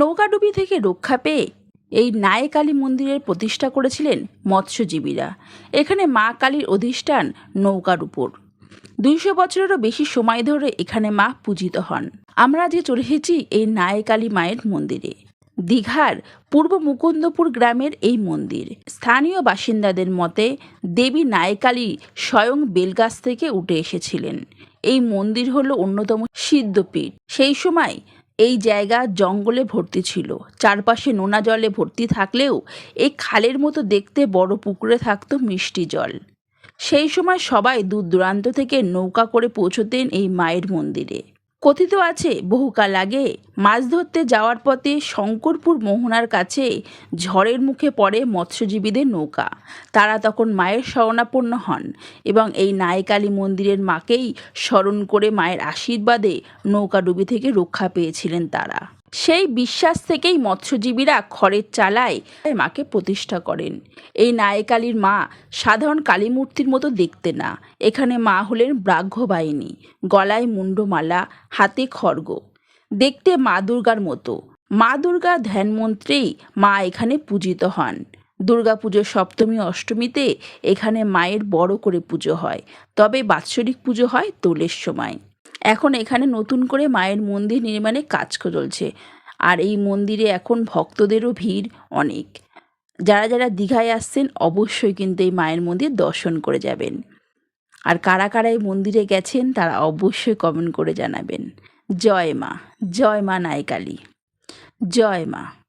নৌকাডুবি থেকে রক্ষা পেয়ে এই নায়কালী মন্দিরের প্রতিষ্ঠা করেছিলেন মৎস্যজীবীরা। এখানে মা কালীর অধিষ্ঠান নৌকার উপর। দুইশো বছরেরও বেশি সময় ধরে এখানে মা পূজিত হন। আমরা আজকে চলে এসেছি এই নায়কালী মায়ের মন্দিরে। দীঘার পূর্ব মুকুন্দপুর গ্রামের এই মন্দির। স্থানীয় বাসিন্দাদের মতে, দেবী নায়কালী স্বয়ং বেলগাছ থেকে উঠে এসেছিলেন। এই মন্দির হলো অন্যতম সিদ্ধপীঠ। সেই সময় এই জায়গা জঙ্গলে ভর্তি ছিল। চারপাশে নোনা জলে ভর্তি থাকলেও এই খালের মতো দেখতে বড় পুকুরে থাকত মিষ্টি জল। সেই সময় সবাই দূর দূরান্ত থেকে নৌকা করে পৌঁছতেন এই মায়ের মন্দিরে। কথিত আছে, বহুকাল আগে মাছ ধরতে যাওয়ার পথে শঙ্করপুর মোহনার কাছে ঝড়ের মুখে পড়ে মৎস্যজীবীদের নৌকা। তারা তখন মায়ের শরণাপন্ন হন এবং এই নায়কালী মন্দিরের মাকেই স্মরণ করে মায়ের আশীর্বাদে নৌকাডুবি থেকে রক্ষা পেয়েছিলেন তারা। সেই বিশ্বাস থেকেই মৎস্যজীবীরা খড়ের চালায় মাকে প্রতিষ্ঠা করেন। এই নায়কালীর মা সাধারণ কালী মূর্তির মতো দেখতে না। এখানে মা হলেন ব্রাহ্মবাহিনী। গলায় মুন্ডমালা, হাতে খড়গ। দেখতে মা দুর্গার মতো। মা দুর্গার ধ্যান মন্ত্রেই মা এখানে পূজিত হন। দুর্গাপুজোর সপ্তমী, অষ্টমীতে এখানে মায়ের বড় করে পুজো হয়। তবে বাৎসরিক পুজো হয় দোলের সময়। এখন এখানে নতুন করে মায়ের মন্দির নির্মাণে কাজ চলছে। আর এই মন্দিরে এখন ভক্তদেরও ভিড় অনেক। যারা যারা দীঘায় আসছেন, অবশ্যই কিন্তু এই মায়ের মন্দির দর্শন করে যাবেন। আর কারা কারা এই মন্দিরে গেছেন, তারা অবশ্যই কমেন্ট করে জানাবেন। জয় মা জয় মা নায়কালী। জয় মা।